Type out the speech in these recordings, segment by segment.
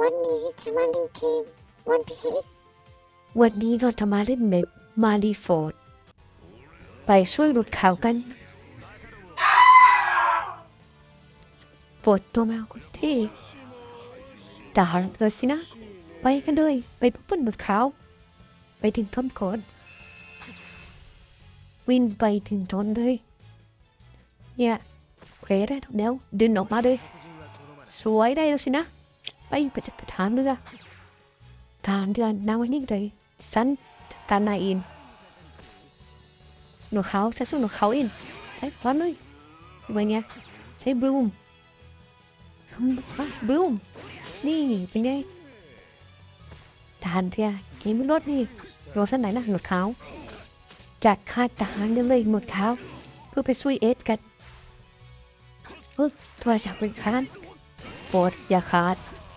วันนี้จะมาเล่นเกมวันพีชวันนี้เราจะมาเล่นเมปมารีโฟร์ดไปช่วยหลุดข่าวกันปวดตัวแมวคุณที่ดาร์เออสินะ ไปกันเลยไปพบเพื่นหลุดข่าว ไปถึงทนก่อนวินไปถึงทนเลยเนี่ยเคได้ทุกแนวดึงออกมาเลยสวยได้แล้วสินะ ไปไปจัดฐานเรือฐานเรือนาวันนี้เลยสันการนายอินหนูเขาใช้สู้หนูเขาอินใช้พร้อมเลยเป็นไงใช้บลูมบลูมนี่เป็นไงทหารเทียเกมรถนี่รถสันไหนนะหนวดขาวจากค่ายทหารกันเลยหนวดขาวเพื่อไปช่วยเอสกันเฮ้ยโทรศัพท์บริการโปรดอย่าขาดเพื่อจัดการเอสไม่เสด็จขัดเอสดีนะจากการทหารเรือจากคำเลยทานเธอนาไม่นี่นี่เป็นไงสั้นตัวไหมซะเป็นต้นว่าขาดปอดการจัด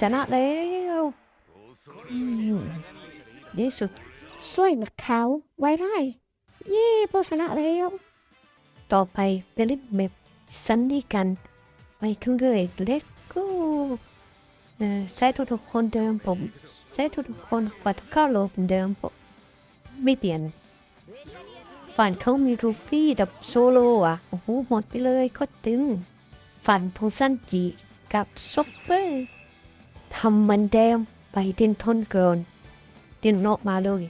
ชนะแล้วอืมที่สุดช่วยหนักเขาไว้ได้เย่พอชนะแล้ว ต่อไปเป็นเล่นเมปซันนี่กัน ไปขึ้นเลยเล็กก็เอ่อใช้ทุกคนเดิมผมใช้ทุกคนกว่าทุกข้าโลเหมือนเดิมผมไม่เปลี่ยนฝันเขามีรูฟี่กับโซโลอะ โอ้โหหมดไปเลยโคตรตึงฝันของซันจิกับซ็อกเปอร์ ทำมันแดงไปดินทนเกิน ดินออกมาเลย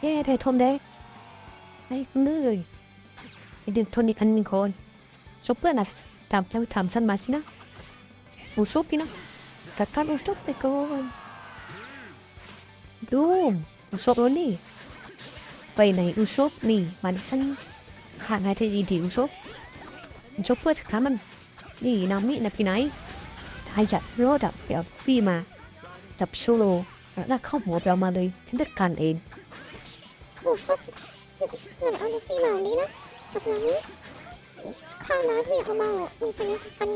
เย่ได้ทมได้ไอ้เลยไอ้ดินทนอีกอันหนึ่งคนชอบเพื่อนอะตามเจ้าทำฉันมาสินะอุซบพี่นะกัดการอุซบไปก่อนดูอุซบแล้วนี่ไปไหนอุซบนี่มาดิฉันขาดนายจะยินดีอุซบชอบเพื่อนสักครั้งมันนี่น้ำนี่นะพี่ไหน ถ้าอยากรอดับไปเอาฟี่มาดับโซโลแล้วเข้าหัวไปเอามาเลยฉันจัดการเองผู้ชกเงินเอาลูฟี่มานี้นะจบแล้วนี้ข้าวนาที่เอามาอีกคนนี้ปัญ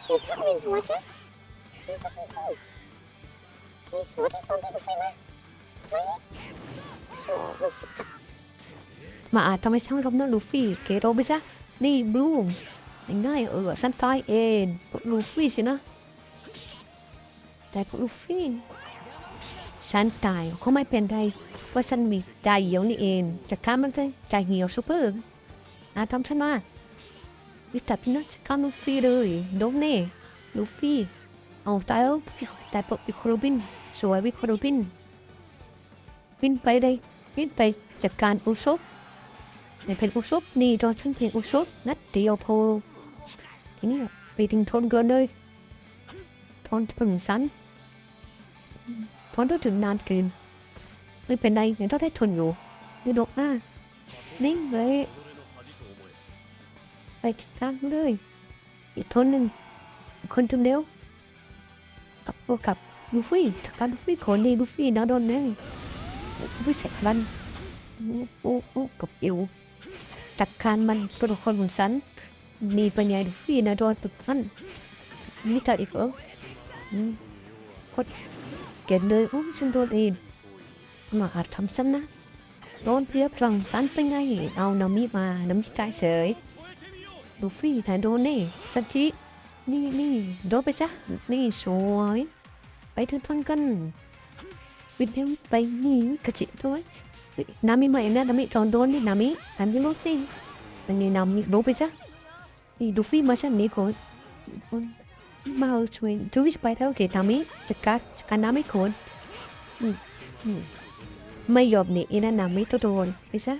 ญาอย่างนี้ถ้าช่วยนฉันจะช่วยจะลูฟี่สินะโอ้ฉันลูฟี่โอ้ลูฟี่ลูฟี่ฉันก็รู้อืมาช่วยอืมอืมทำให้คนจริงมันไม่ลูฟี่ก็จะทำเป็นหัวเจ้ามันจะเป็นคนที่วยที่ทนด้ลูฟี่ไหมไม่มาอาจทำให้ช่างรบน้องลูฟี่เกโรไปซะ นี่บลูมง่ายๆเออฉันตายเองลูฟี่สินะ แต่ลูฟี่ฉันตายก็ไม่เป็นไรเพราะฉันมีใจเหี่ยวนี่เองจะฆ่ามันเลยใจเหี่ยวซูเปอร์อาทำฉันมา วิตาพินัทจะฆ่าลูฟี่เลยโดนแน่ลูฟี่เอาตายแล้วแต่พวกวิคโรบินสวยวิคโรบินวินไปเลยวินไปจัดการอุซบในเพนอุซบนี่ตอนฉันเพนอุซบนัดเดียวพอทีนี้ไปถึงทนเกินเลยทนถึงสันทนต้องถึงนานเกินไม่เป็นไรยังต้องได้ทนอยู่นี่ดอกอะนิ่งเลย ไปกลางเลย อีกทนหนึ่งคนถึงเร็วกับกับลูฟี่ถ้าการลูฟี่คนนี้ลูฟี่นะโดนแน่ลูฟี่เสกลันโอ้โอ้โอ้กับเอวจัดการมันตัวคนบนสันนี่เป็นไงลูฟี่นะโดนตุกนั้นนี่จัดอีกเออโคตรเก่งเลยโอ้ฉันโดนเองมาอาจทำฉันนะโดนเพียบรังสันเป็นไง เอานามิมานามิตายเฉย ลูฟี่นายโดนนี่สักทีนี่นี่โดนไปซะนี่สวย ไปถึงทนกันวินเทมไปนี่กระจิตด้วยนามิมาเองนะนามิตอนโดนนี่นามินามิรู้สิอันนี้นามิรู้ไปซะนี่ลูฟี่มาฉันนี่ก่อนมาช่วยดูวิชไปเท่าเกนามิจัดการจัดการนามิก่อนอืมอืมไม่ยอมหนีนะนามิต้องโดนไปซะ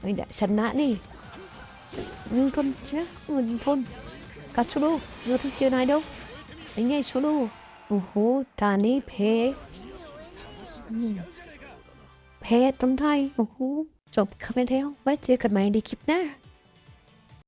ไม่ได้ชนะนี่ เงินคนชนะเงินทนกัดชูโร่เงินที่เจอนายเดียวเป็นไงชูลูโอ้โหตอนนี้เพอืมเพจตรงไทยโอ้โหจบคลิปไปแล้วไว้เจอกันใหม่ในคลิปหน้า